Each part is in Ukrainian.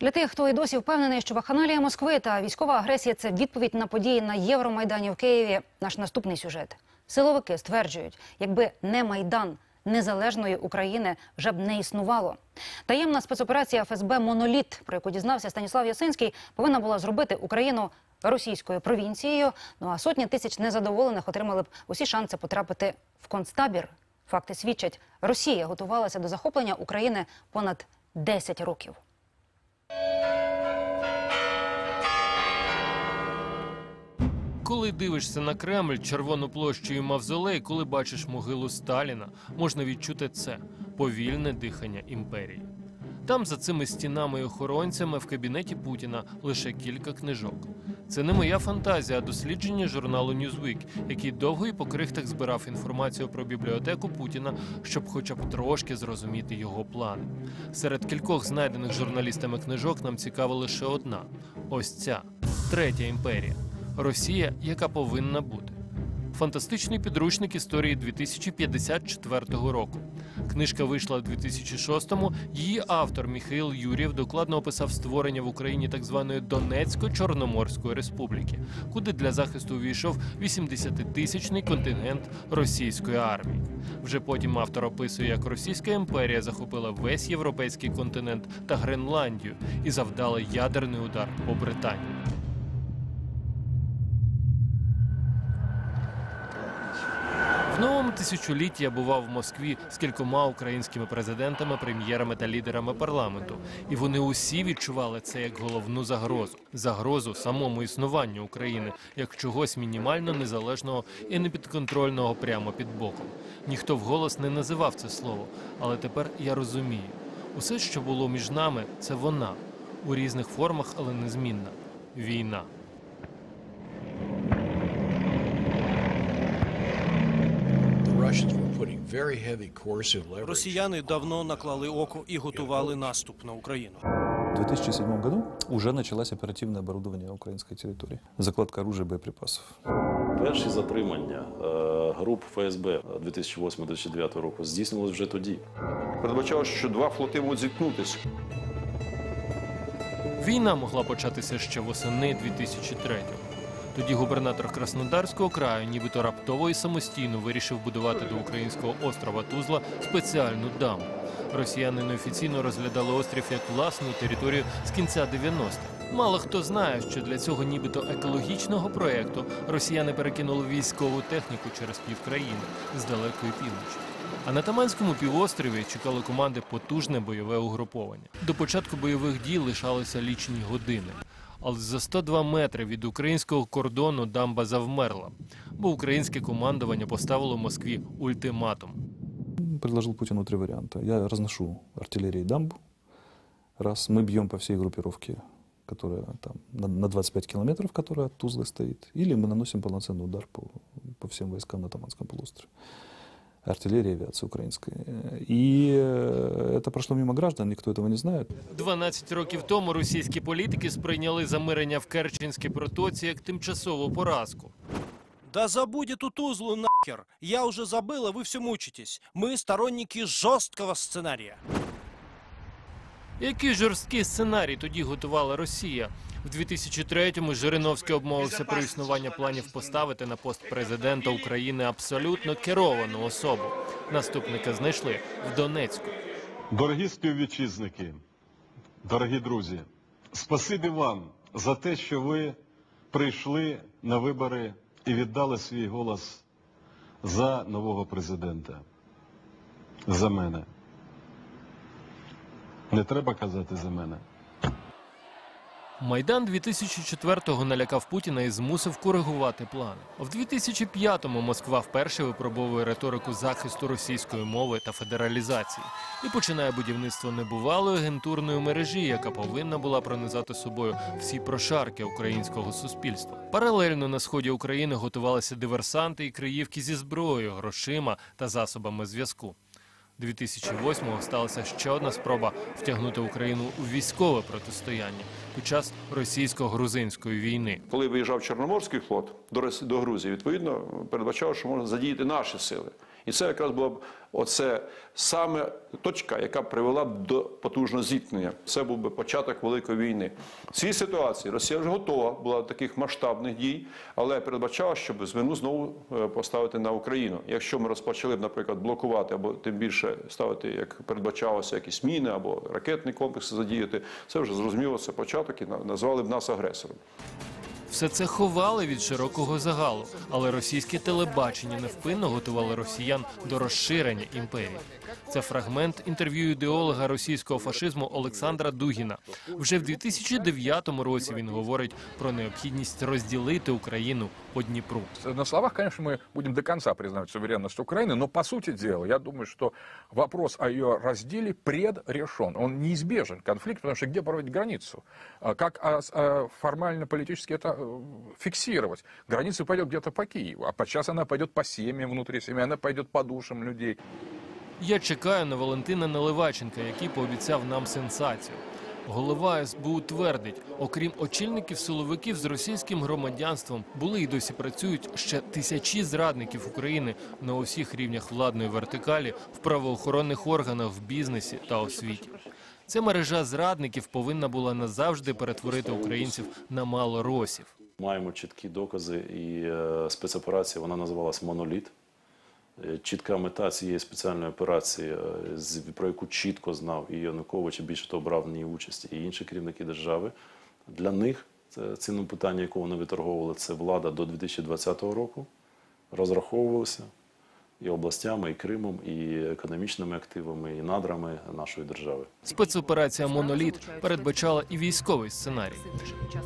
Для тих, хто і досі впевнений, що вакханалія Москви та військова агресія це відповідь на події на Євромайдані в Києві. Наш наступний сюжет. Силовики стверджують, якби не майдан незалежної України вже б не існувало. Таємна спецоперація ФСБ Моноліт, про яку дізнався Станіслав Ясинський, повинна була зробити Україну російською провінцією. Ну а сотні тисяч незадоволених отримали б усі шанси потрапити в концтабір. Факти свідчать, Росія готувалася до захоплення України понад 10 років. Коли дивишся на Кремль, Червону площу і Мавзолей, коли бачиш могилу Сталіна, можна відчути це повільне дихання імперії. Там, за цими стінами і охоронцями, в кабінеті Путіна лише кілька книжок. Це не моя фантазія, а дослідження журналу Newsweek, який довго і по крихтах збирав інформацію про бібліотеку Путіна, щоб хоча б трошки зрозуміти його плани. Серед кількох знайдених журналістами книжок нам цікава лише одна: ось ця третя імперія. Росія, яка повинна бути. Фантастичний підручник історії 2054 року. Книжка вийшла у 2006-му. Її автор Міхаїл Юрєв докладно описав створення в Україні так званої Донецько-Чорноморської республіки, куди для захисту увійшов 80-тисячний контингент російської армії. Вже потім автор описує, як Російська імперія захопила весь європейський континент та Гренландію і завдала ядерний удар по Британії. Новому тисячолітті я бував в Москві з кількома українськими президентами, прем'єрами та лідерами парламенту, і вони усі відчували це як головну загрозу загрозу самому існуванню України як чогось мінімально незалежного і непідконтрольного прямо під боком. Ніхто вголос не називав це слово, але тепер я розумію. Усе, що було між нами, це вона у різних формах, але незмінна війна. Росіяни давно наклали око і готували наступ на Україну. В 2007 году уже началось оперативное оборудование украинской территории. Закладка оружия и боеприпасов. Перші затримання е, груп ФСБ 2008-2009 року здійснилось вже тоді. Передбачалось, що два флоти можуть зіткнутися. Війна могла початися ще восени 2003-го. Тоді губернатор Краснодарського краю, нібито раптово і самостійно вирішив будувати до українського острова Тузла спеціальну дамбу. Росіяни неофіційно розглядали острів як власну територію з кінця 90-х. Мало хто знає, що для цього нібито екологічного проєкту росіяни перекинули військову техніку через півкраїни з далекої півночі. А на Таманському півострові чекали команди потужне бойове угруповання. До початку бойових дій лишалися лічені години Але за 102 метри від українського кордону дамба завмерла, бо українське командування поставило Москві ультиматум. Предложил Путину три варианта. Я разношу артиллерии дамбу. Раз. Мы бьем по всей группировке, которая там на, на 25 километров, которая от Тузлы стоит. Или мы наносим полноценный удар по, по всем войскам на Таманском полуострове. Артиллерия, авиация украинская. И э, это прошло мимо граждан, никто этого не знает. 12 років тому російські політики сприйняли замирення в Керченській протоці як тимчасову поразку. Да забудь эту Тузлу нахер! Я уже забыл, а вы все мучитесь. Мы сторонники жесткого сценария. Який жорсткий сценарій тоді готувала Росія? В 2003-му Жириновський обмовився про існування планів поставити на пост президента України абсолютно керовану особу. Наступника знайшли в Донецьку. Дорогі співвітчизники, дорогі друзі, спасибі вам за те, що ви прийшли на вибори і віддали свій голос за нового президента. За мене. Не треба казати за мене. Майдан 2004-го налякав Путіна і змусив коригувати плани. В 2005-му Москва вперше випробовує риторику захисту російської мови та федералізації і починає будівництво небувалої агентурної мережі, яка повинна була пронизати собою всі прошарки українського суспільства. Паралельно на сході України готувалися диверсанти і криївки зі зброєю, грошима та засобами зв'язку. 2008-го сталася ще одна спроба втягнути Україну у військове протистояння під час російсько-грузинської війни. Коли виїжджав Чорноморський флот до Грузії, відповідно передбачало, що можна задіяти наші сили. І це якраз була б оце саме точка, яка привела б до потужного зіткнення. Це був би початок великої війни. В цій ситуації Росія вже готова була до таких масштабних дій, але передбачала, щоб звину знову е, поставити на Україну. Якщо ми розпочали б, наприклад, блокувати або тим більше ставити, як передбачалося, якісь міни або ракетні комплекси задіяти, це вже зрозуміло, це початок і назвали б нас агресором. Все це ховали від широкого загалу, але російське телебачення невпинно готувало росіян до розширення імперії. Це фрагмент інтерв'ю ідеолога російського фашизму Олександра Дугіна. Вже в 2009 році він говорить про необхідність розділити Україну по Дніпру. На словах, конечно, мы будем до конца признавать суверенность Украины, но по сути дела, я думаю, что вопрос о ее разделе предрешен. Он неизбежен, конфликт, потому что где проводить границу? А Как а, с- а, формально-политически это э, фиксировать? Граница пойдет где-то по Киеву, а подчас она пойдет по семьям внутри семьи, она пойдет по душам людей. Я чекаю на Валентина Наливаченка, який пообіцяв нам сенсацію. Голова СБУ твердить, окрім очільників силовиків з російським громадянством, були і досі працюють ще тисячі зрадників України на усіх рівнях владної вертикалі, в правоохоронних органах, в бізнесі та освіті. Ця мережа зрадників повинна була назавжди перетворити українців на малоросів. Маємо чіткі докази, і е, спецоперація вона називалась Моноліт. Е, Чітка мета цієї спеціальної операції, е, про яку чітко знав і Янукович, і більше того брав в ній участь, і інші керівники держави. Для них це цінне питання, яке вони виторговували, це влада до 2020 року. Розраховувалися і областями, і Кримом, і економічними активами, і надрами нашої держави. Спецоперація Моноліт передбачала і військовий сценарій.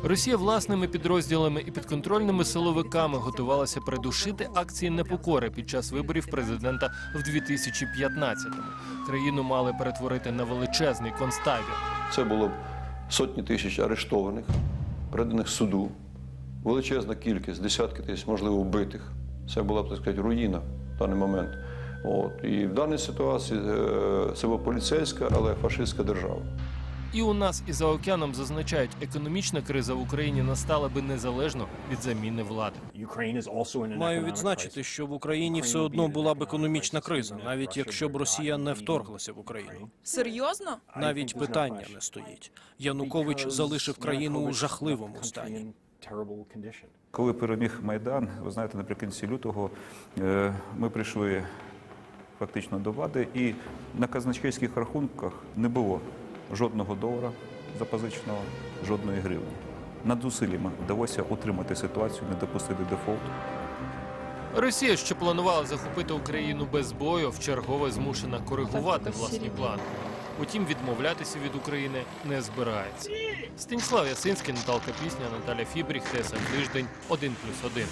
Росія власними підрозділами і підконтрольними силовиками готувалася придушити акції непокори під час виборів президента в 2015-му. Країну мали перетворити на величезний концтабір. Це було б сотні тисяч арештованих, переданих суду, величезна кількість, десятки тисяч, можливо, вбитих. Це була б, так сказати, руїна даний момент. От. І в даній ситуації е, це була поліцейська, але фашистська держава. І у нас і за океаном зазначають, економічна криза в Україні настала би незалежно від заміни влади. Маю відзначити, що в Україні все одно була б економічна криза, навіть якщо б Росія не вторглася в Україну. Серйозно? Навіть питання не стоїть. Янукович залишив країну у жахливому стані. Коли переміг Майдан, ви знаєте, наприкінці лютого е, ми прийшли фактично до влади, і на казначейських рахунках не було жодного долара запозиченого, жодної гривні. Над зусиллями вдалося утримати ситуацію, не допустити дефолту. Росія, що планувала захопити Україну без бою, вчергове змушена коригувати власні плани. Утім, відмовлятися від України не збирається. Станіслав Ясинський, Наталка Пісня, Наталя Фібріх, ТСН Тиждень, 1+,1.